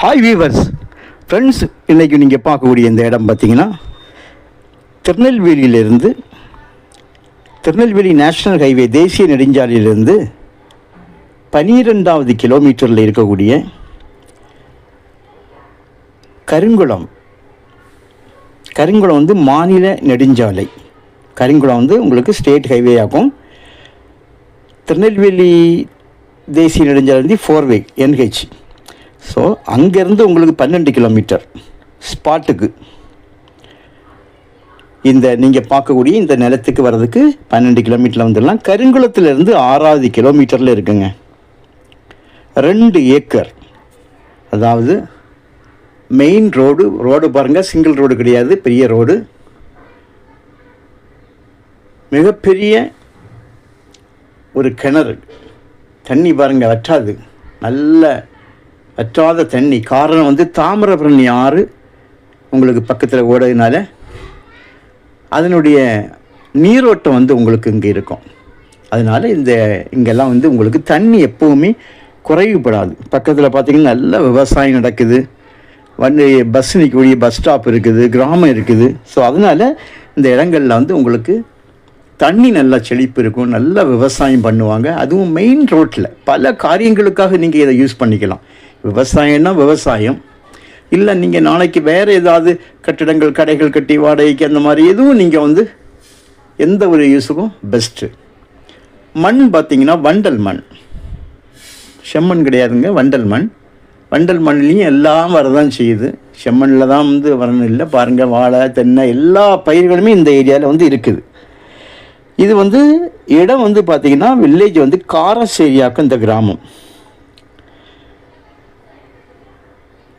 Hi viewers friends இன்றைக்கி நீங்கள் பார்க்கக்கூடிய இந்த இடம் பார்த்தீங்கன்னா திருநெல்வேலியிலிருந்து திருநெல்வேலி நேஷ்னல் ஹைவே தேசிய நெடுஞ்சாலையிலிருந்து பனிரெண்டாவது கிலோமீட்டரில் இருக்கக்கூடிய கருங்குளம். கருங்குளம் வந்து மாநில நெடுஞ்சாலை. கருங்குளம் வந்து உங்களுக்கு ஸ்டேட் ஹைவே ஆகும். திருநெல்வேலி தேசிய நெடுஞ்சாலை வந்து ஃபோர்வே என்ஹெச் ஸோ அங்கேருந்து உங்களுக்கு பன்னெண்டு கிலோமீட்டர் ஸ்பாட்டுக்கு இந்த நீங்கள் பார்க்கக்கூடிய இந்த நிலத்துக்கு வர்றதுக்கு பன்னெண்டு கிலோமீட்டரில் வந்துடலாம். கருங்குளத்துலேருந்து ஆறாவது கிலோமீட்டரில் இருக்குங்க. ரெண்டு ஏக்கர். அதாவது மெயின் ரோடு ரோடு பாருங்கள் சிங்கிள் ரோடு கிடையாது பெரிய ரோடு மிகப்பெரிய ஒரு கிணறு. தண்ணி பாருங்கள் வற்றாது. நல்ல வற்றாத தண்ணி. காரணம் வந்து தாமிரபரணி ஆறு உங்களுக்கு பக்கத்தில் ஓடுறதுனால அதனுடைய நீரோட்டம் வந்து உங்களுக்கு இங்கே இருக்கும். அதனால் இந்த இங்கெல்லாம் வந்து உங்களுக்கு தண்ணி எப்போவுமே குறைவுபடாது. பக்கத்தில் பார்த்திங்கன்னா நல்ல விவசாயம் நடக்குது. வந்து பஸ் நிற்கக்கூடிய பஸ் ஸ்டாப் இருக்குது கிராமம் இருக்குது. ஸோ அதனால் இந்த இடங்களில் வந்து உங்களுக்கு தண்ணி நல்லா செழிப்பு இருக்கும். நல்லா விவசாயம் பண்ணுவாங்க. அதுவும் மெயின் ரோட்டில் பல காரியங்களுக்காக நீங்கள் இதை யூஸ் பண்ணிக்கலாம். விவசாயம்னா விவசாயம். இல்லை நீங்கள் நாளைக்கு வேறு ஏதாவது கட்டிடங்கள் கடைகள் கட்டி வாடகைக்கு அந்த மாதிரி எதுவும் நீங்கள் வந்து எந்த ஒரு யூஸுக்கும் பெஸ்ட்டு மண் பார்த்தீங்கன்னா வண்டல் மண். செம்மண் கிடையாதுங்க வண்டல் மண். வண்டல் மண்லேயும் எல்லாம் வரதான் செய்யுது. செம்மண்ணில் தான் வந்து வரணும் இல்லை. பாருங்கள் வாழை தென்னை எல்லா பயிர்களுமே இந்த ஏரியாவில் வந்து இருக்குது. இது வந்து இடம் வந்து பார்த்திங்கன்னா வில்லேஜ் வந்து காரஸ் ஏரியாவுக்கு இந்த கிராமம்.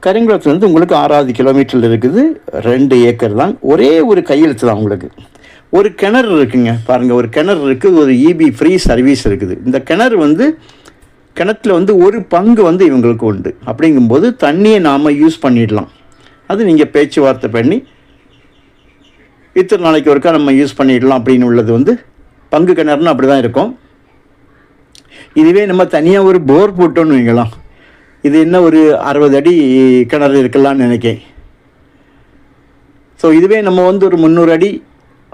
கரிங்குளத்துலேருந்து உங்களுக்கு ஆறாவது கிலோமீட்டரில் இருக்குது. ரெண்டு ஏக்கர் தான். ஒரே ஒரு கையெழுத்து தான் உங்களுக்கு. ஒரு கிணறு இருக்குங்க. பாருங்கள் ஒரு கிணறு இருக்குது. ஒரு இபி ஃப்ரீ சர்வீஸ் இருக்குது. இந்த கிணறு வந்து கிணத்துல வந்து ஒரு பங்கு வந்து இவங்களுக்கு உண்டு. அப்படிங்கும்போது தண்ணியை நாம் யூஸ் பண்ணிடலாம். அது நீங்கள் பேச்சுவார்த்தை பண்ணி இத்தனை நாளைக்கு ஒருக்கா நம்ம யூஸ் பண்ணிடலாம் அப்படின்னு உள்ளது வந்து பங்கு கிணறுன்னு அப்படி தான் இருக்கும். இதுவே நம்ம தனியாக ஒரு போர் போட்டோன்னு வைங்களாம் இது என்ன ஒரு அறுபது அடி கிணறு இருக்கலாம்னு நினைக்கேன் ஸோ இதுவே நம்ம வந்து ஒரு முந்நூறு அடி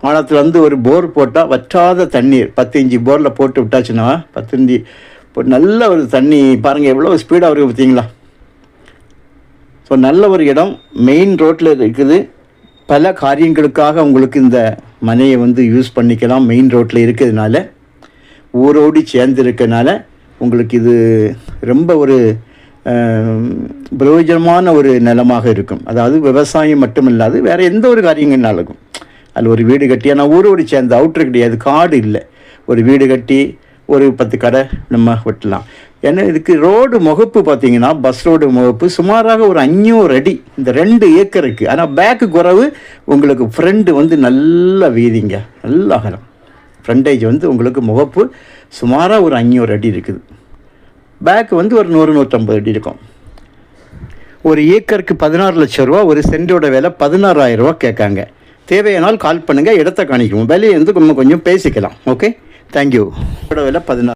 ஆழத்தில் வந்து ஒரு போர் போட்டால் வற்றாத தண்ணீர். பத்து இஞ்சி போரில் போட்டு விட்டாச்சுன்னா பத்து இஞ்சி இப்போ நல்ல ஒரு தண்ணி பாருங்கள் எவ்வளோ ஸ்பீடாக இருக்குது பார்த்தீங்களா? ஸோ நல்ல ஒரு இடம் மெயின் ரோட்டில் இருக்குது. பல காரியங்களுக்காக உங்களுக்கு இந்த மனையை வந்து யூஸ் பண்ணிக்கலாம். மெயின் ரோட்டில் இருக்கிறதுனால ஊரோடி சேர்ந்து இருக்கனால உங்களுக்கு இது ரொம்ப ஒரு பிரயோஜனமான ஒரு நிலமாக இருக்கும். அதாவது விவசாயம் மட்டும் இல்லாது வேறு எந்த ஒரு காரியங்கள்னாலும் அதில் ஒரு வீடு கட்டி ஆனால் ஊரோட சேர்ந்து அவுட்ரு கிடையாது காடு இல்லை. ஒரு வீடு கட்டி ஒரு பத்து கடை நம்ம வெட்டலாம். ஏன்னா இதுக்கு ரோடு முகப்பு பார்த்தீங்கன்னா பஸ் ரோடு முகப்பு சுமாராக ஒரு அஞ்சூறு அடி இந்த ரெண்டு ஏக்கருக்கு ஆனால் பேக்கு குறவு உங்களுக்கு ஃப்ரெண்டு வந்து நல்ல வீதிங்க நல்ல அகலம். ஃப்ரண்டேஜ் வந்து உங்களுக்கு முகப்பு சுமாராக ஒரு அஞ்சூறு அடி இருக்குது. பேக் வந்து ஒரு நூறு நூற்றம்பது அடி இருக்கும். ஒரு ஏக்கருக்கு பதினாறு லட்சம் ரூபா ஒரு சென்டோட விலை பதினாறாயிரம் ரூபா கேட்காங்க. தேவையானால் கால் பண்ணுங்கள் இடத்த காணிக்கும் விலையை வந்து நம்ம கொஞ்சம் பேசிக்கலாம். ஓகே தேங்க்யூ விலை பதினாறு